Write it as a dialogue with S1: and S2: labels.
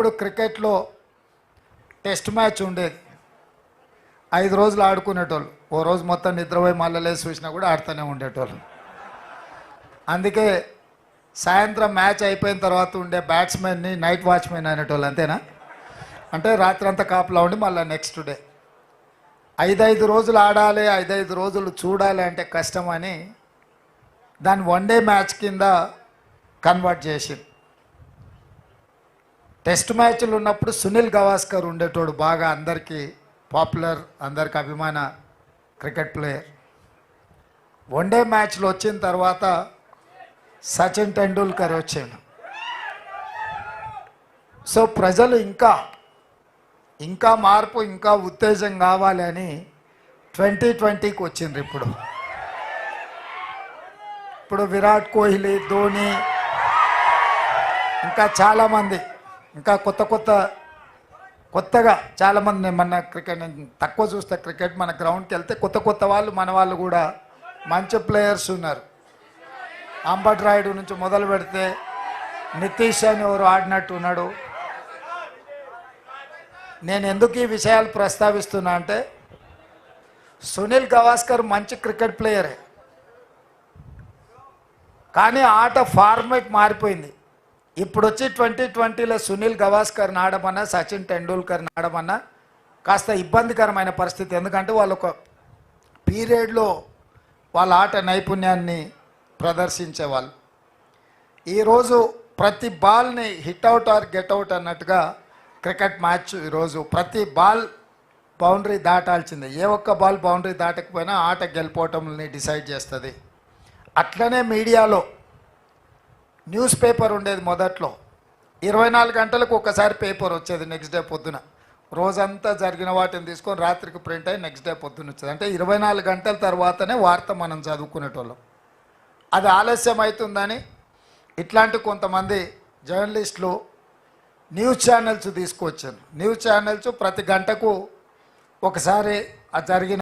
S1: ఇప్పుడు క్రికెట్లో test match ఉండేది. ఐదు రోజులు ఆడుకునేటోళ్ళు. ఓ రోజు మొత్తం నిద్రపోయి మళ్ళీ లేచి చూసినా కూడా ఆడుతూనే ఉండేటోళ్ళు. అందుకే సాయంత్రం మ్యాచ్ అయిపోయిన తర్వాత ఉండే బ్యాట్స్మెన్ని నైట్ వాచ్మెన్ అనేటోళ్ళు అంతేనా? అంటే రాత్రి అంతా కాపులా ఉండి మళ్ళీ నెక్స్ట్ డే. ఐదైదు రోజులు ఆడాలి ఐదైదు రోజులు చూడాలి అంటే కష్టమని దాన్ని వన్ డే మ్యాచ్ కింద కన్వర్ట్ చేసింది. టెస్ట్ మ్యాచ్లు ఉన్నప్పుడు సునీల్ గవాస్కర్ ఉండేటోడు బాగా అందరికీ పాపులర్ అందరికి అభిమాన క్రికెట్ ప్లేయర్. వన్డే మ్యాచ్లు వచ్చిన తర్వాత సచిన్ టెండూల్కర్ వచ్చాడు. సో ప్రజలు ఇంకా ఇంకా మార్పు ఇంకా ఉత్తేజం కావాలి అని ట్వంటీ ట్వంటీకి వచ్చిండ్రు ఇప్పుడు. ఇప్పుడు విరాట్ కోహ్లీ ధోని ఇంకా చాలామంది. ఇంకా కొత్త కొత్త కొత్తగా చాలామంది మన క్రికెట్ తక్కువ చూస్తే క్రికెట్ మన గ్రౌండ్కి వెళ్తే కొత్త కొత్త వాళ్ళు మన వాళ్ళు కూడా మంచి ప్లేయర్స్ ఉన్నారు. అంబట్ రాయుడు నుంచి మొదలు పెడితే నితీష్ అని ఎవరు ఆడినట్టు ఉన్నాడు. నేను ఎందుకు ఈ విషయాలు ప్రస్తావిస్తున్నా అంటే సునీల్ గవాస్కర్ మంచి క్రికెట్ ప్లేయరే. కానీ ఆట ఫార్మేట్ మారిపోయింది. ఇప్పుడు వచ్చి ట్వంటీ ట్వంటీలో సునీల్ గవాస్కర్ ఆడమన్నా సచిన్ టెండూల్కర్ ఆడమన్నా కాస్త ఇబ్బందికరమైన పరిస్థితి. ఎందుకంటే వాళ్ళు ఒక పీరియడ్లో వాళ్ళ ఆట నైపుణ్యాన్ని ప్రదర్శించేవాళ్ళు. ఈరోజు ప్రతి బాల్ని hit out or get out అన్నట్టుగా క్రికెట్ మ్యాచ్ ఈరోజు ప్రతి బాల్ బౌండరీ దాటాల్సిందే. ఏ ఒక్క బాల్ బౌండరీ దాటకపోయినా ఆట గెలిపోవటంని డిసైడ్ చేస్తుంది. అట్లనే మీడియాలో న్యూస్ పేపర్ ఉండేది మొదట్లో. ఇరవై నాలుగు గంటలకు ఒకసారి పేపర్ వచ్చేది నెక్స్ట్ డే పొద్దున. రోజంతా జరిగిన వాటిని తీసుకొని రాత్రికి ప్రింట్ అయ్యి నెక్స్ట్ డే పొద్దున్న వచ్చేది. అంటే ఇరవై నాలుగు గంటల తర్వాతనే వార్త మనం చదువుకునేటోళ్ళం. అది ఆలస్యం అవుతుందని ఇట్లాంటి కొంతమంది జర్నలిస్టులు న్యూస్ ఛానల్స్ తీసుకొచ్చారు. న్యూస్ ఛానల్స్ ప్రతి గంటకు ఒకసారి ఆ జరిగిన